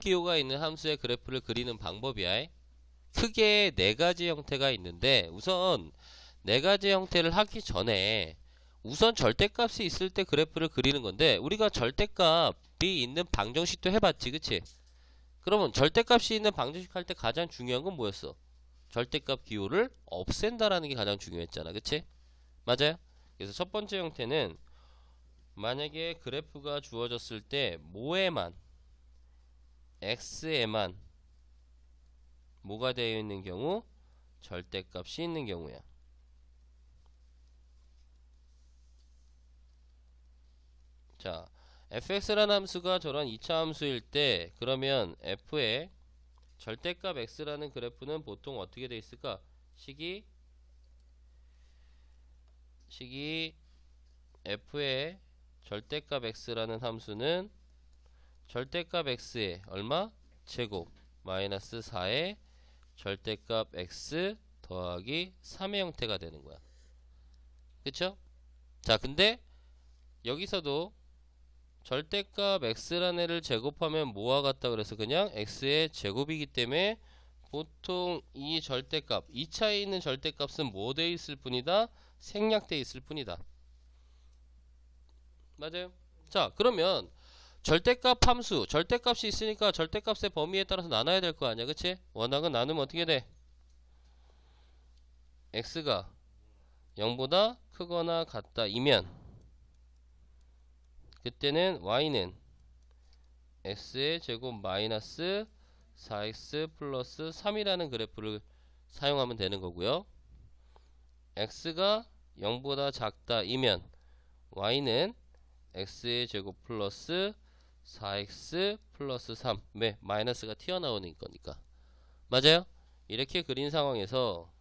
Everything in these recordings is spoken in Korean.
기호가 있는 함수의 그래프를 그리는 방법이야. 크게 네 가지 형태가 있는데 우선 네 가지 형태를 하기 전에 우선 절대값이 있을 때 그래프를 그리는 건데 우리가 절대값이 있는 방정식도 해봤지 그치? 그러면 절대값이 있는 방정식 할 때 가장 중요한 건 뭐였어? 절대값 기호를 없앤다라는 게 가장 중요했잖아 그치? 맞아요? 그래서 첫 번째 형태는 만약에 그래프가 주어졌을 때 뭐에만 x에만 뭐가 되어 있는 경우 절대값이 있는 경우야. 자, fx라는 함수가 저런 2차 함수일 때 그러면 f의 절대값 x라는 그래프는 보통 어떻게 돼 있을까? 식이 식이 f의 절대값 x라는 함수는 절대값 x에 얼마? 제곱 마이너스 4의 절대값 x 더하기 3의 형태가 되는 거야. 그쵸? 자, 근데 여기서도 절대값 x라는 애를 제곱하면 뭐와 같다 그래서 그냥 x의 제곱이기 때문에 보통 이 절대값 2차에 있는 절대값은 뭐 돼 있을 뿐이다? 생략돼 있을 뿐이다. 맞아요? 자, 그러면 절대값 함수, 절대값이 있으니까 절대값의 범위에 따라서 나눠야 될 거 아니야, 그치? 원학은 나누면 어떻게 돼? x가 0보다 크거나 같다 이면 그때는 y는 x의 제곱 마이너스 4x 플러스 3이라는 그래프를 사용하면 되는 거고요. x가 0보다 작다 이면 y는 x의 제곱 플러스 4x 플러스 3. 왜? 마이너스가 튀어나오는 거니까. 맞아요? 이렇게 그린 상황에서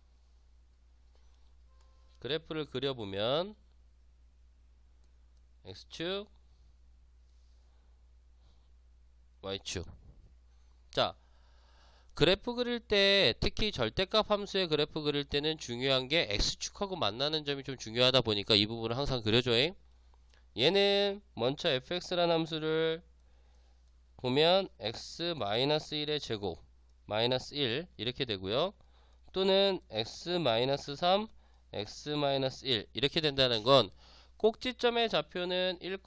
그래프를 그려보면 x축 y축 자 그래프 그릴 때 특히 절대값 함수의 그래프 그릴 때는 중요한 게 x축하고 만나는 점이 좀 중요하다 보니까 이 부분을 항상 그려줘요 얘는 먼저 fx라는 함수를 보면 x-1의 제곱 마이너스 1 이렇게 되고요. 또는 x-3 x-1 이렇게 된다는 건 꼭지점의 좌표는 1,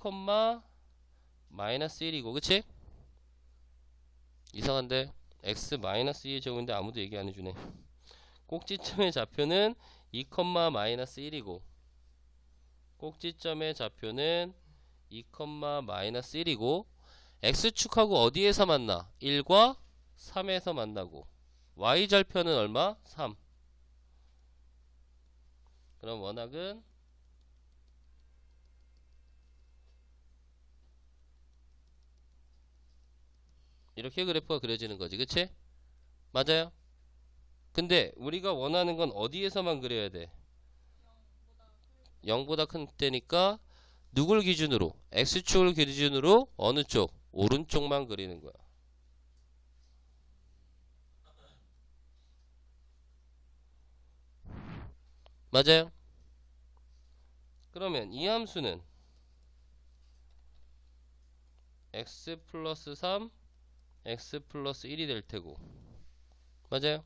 마이너스 1이고 그치? 이상한데? x 마이너스 2의 제곱인데 아무도 얘기 안 해주네. 꼭지점의 좌표는 2, 마이너스 1이고 꼭지점의 좌표는 2, 마이너스 1이고 x축하고 어디에서 만나? 1과 3에서 만나고 y절편은 얼마? 3 그럼 원학은 이렇게 그래프가 그려지는 거지 그치? 맞아요? 근데 우리가 원하는 건 어디에서만 그려야 돼? 0보다 큰 때니까 누굴 기준으로? x축을 기준으로 어느 쪽? 오른쪽만 그리는 거야 맞아요? 그러면 이 함수는 x 플러스 3 x 플러스 1이 될 테고 맞아요?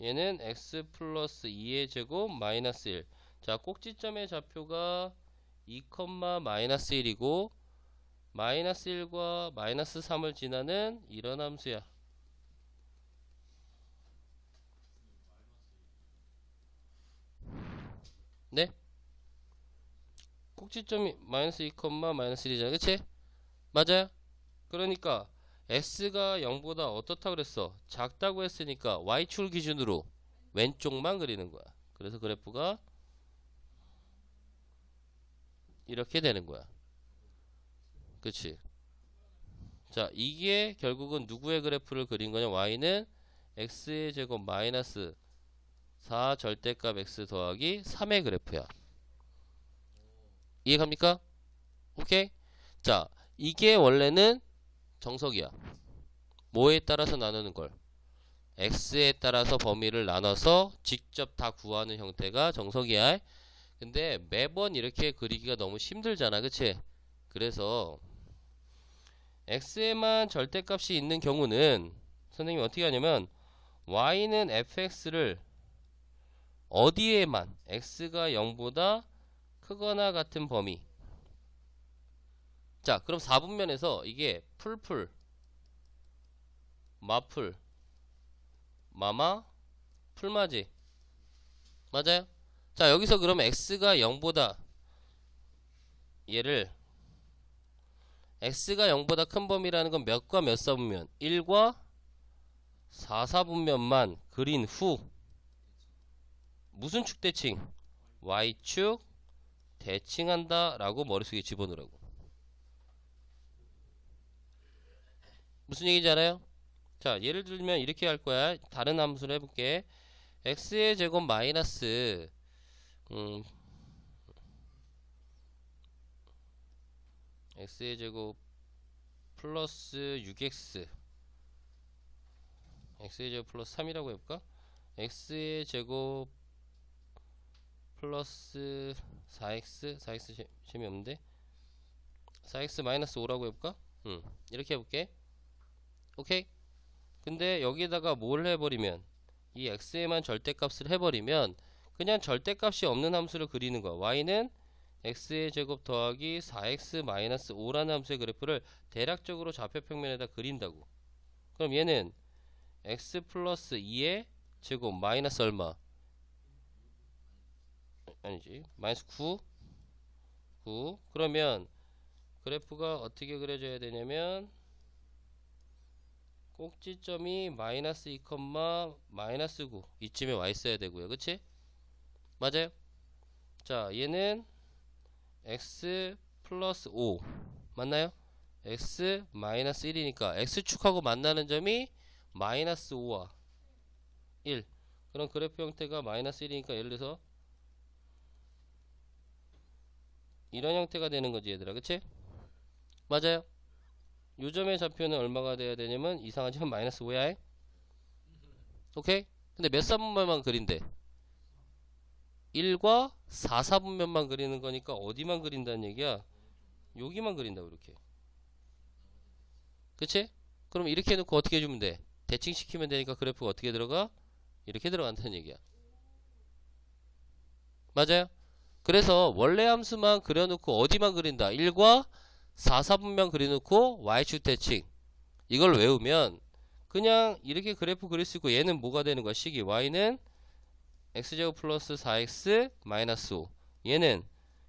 얘는 x 플러스 2의 제곱 마이너스 1. 자, 꼭지점의 좌표가 2, 마이너스 1이고 마이너스 1과 마이너스 3을 지나는 이런 함수야. 네? 꼭지점이 마이너스 2, 마이너스 1이잖아. 그치? 맞아요? 그러니까 S가 0보다 어떻다 그랬어? 작다고 했으니까 Y축 기준으로 왼쪽만 그리는 거야. 그래서 그래프가 이렇게 되는 거야. 그치? 자, 이게 결국은 누구의 그래프를 그린 거냐? Y는 X의 제곱 마이너스 4 절대값 X 더하기 3의 그래프야. 이해갑니까? 오케이? 자, 이게 원래는 정석이야. 뭐에 따라서 나누는 걸? x에 따라서 범위를 나눠서 직접 다 구하는 형태가 정석이야. 근데 매번 이렇게 그리기가 너무 힘들잖아. 그치? 그래서 x에만 절대값이 있는 경우는 선생님이 어떻게 하냐면 y는 fx를 어디에만 x가 0보다 크거나 같은 범위 자 그럼 4분면에서 이게 풀풀 마풀 마마 풀맞이 맞아요? 자 여기서 그러면 x가 0보다 얘를 x가 0보다 큰 범위라는 건 몇과 몇 사분면? 1과 4 사분면만 그린 후. 무슨 축 대칭? Y축 대칭한다 라고 머릿속에 집어넣으라고. 무슨 얘기인지 알아요? 자 예를 들면 이렇게 할 거야. 다른 함수를 해볼게. X의 제곱 마이너스 음, x의 제곱 플러스 6x x의 제곱 플러스 3이라고 해볼까? x의 제곱 플러스 4x 4x 재, 재미없는데? 4x 마이너스 5라고 해볼까? 음, 이렇게 해볼게. 오케이. 근데 여기다가 뭘 해버리면 이 x에만 절대값을 해버리면 그냥 절대값이 없는 함수를 그리는 거야. Y는 x의 제곱 더하기 4x 마이너스 5라는 함수의 그래프를 대략적으로 좌표평면에다 그린다고. 그럼 얘는 x 플러스 2의 제곱 마이너스 얼마? 아니지 마이너스 9 9 그러면 그래프가 어떻게 그려져야 되냐면 꼭지점이 마이너스 2, 마이너스 9 이쯤에 와 있어야 되고요. 그치? 맞아요? 자 얘는 x 플러스 5 맞나요? x 마이너스 1이니까 x축하고 만나는 점이 마이너스 5와 1 그럼 그래프 형태가 마이너스 1이니까 예를 들어서 이런 형태가 되는 거지 얘들아 그치? 맞아요? 요 점의 좌표는 얼마가 돼야 되냐면 이상하지만 마이너스 5야 오케이? 근데 몇 사분면만 그린대? 1과 4 사분면만 그리는 거니까 어디만 그린다는 얘기야? 여기만 그린다고 이렇게 그치? 그럼 이렇게 해놓고 어떻게 해주면 돼? 대칭시키면 되니까 그래프가 어떻게 들어가? 이렇게 들어간다는 얘기야 맞아요? 그래서 원래 함수만 그려놓고 어디만 그린다? 1과 4, 4분면 그려놓고 y축 대칭 이걸 외우면 그냥 이렇게 그래프 그릴 수 있고 얘는 뭐가 되는 거야 식이 y는 x제곱 플러스 4x 마이너스 5 얘는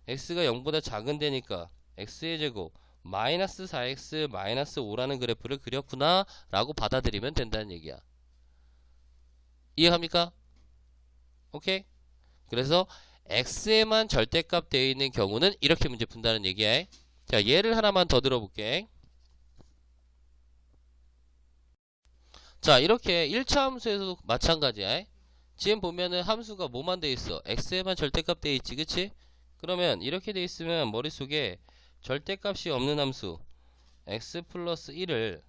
x가 0보다 작은 데니까 x의 제곱 마이너스 4x 마이너스 5라는 그래프를 그렸구나 라고 받아들이면 된다는 얘기야. 이해갑니까? 오케이? 그래서 x에만 절대값 되어 있는 경우는 이렇게 문제 푼다는 얘기야. 자 예를 하나만 더 들어볼게. 자 이렇게 1차 함수에서도 마찬가지야 지금 보면은 함수가 뭐만 돼 있어? X에만 절대값 돼 있지 그치? 그러면 이렇게 돼 있으면 머릿속에 절대값이 없는 함수 x 플러스 1을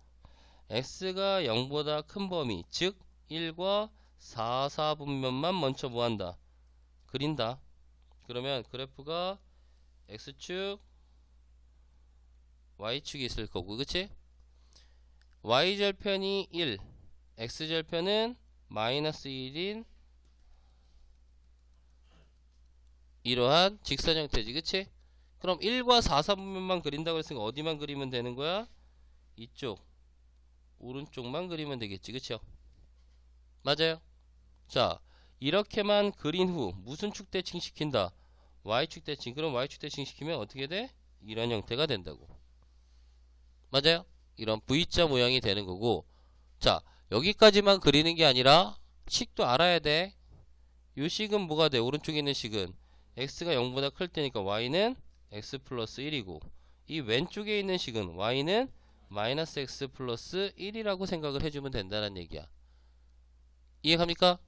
x가 0보다 큰 범위 즉 1과 4, 4분면만 먼저 뭐한다. 그린다. 그러면 그래프가 x축 y축이 있을 거고 그치? Y절편이 1 x절편은 마이너스 1인 이러한 직선 형태지 그치? 그럼 1과 4, 3분면만 그린다고 했으니까 어디만 그리면 되는 거야? 이쪽 오른쪽만 그리면 되겠지 그쵸? 맞아요? 자 이렇게만 그린 후 무슨 축 대칭 시킨다? Y축 대칭. 그럼 y축 대칭 시키면 어떻게 돼? 이런 형태가 된다고. 맞아요? 이런 V자 모양이 되는 거고. 자 여기까지만 그리는 게 아니라 식도 알아야 돼요 식은 뭐가 돼? 오른쪽에 있는 식은 x가 0보다 클 때니까 y는 x 플러스 1이고 이 왼쪽에 있는 식은 y는 마이너스 x 플러스 1이라고 생각을 해주면 된다는 얘기야 이해갑니까?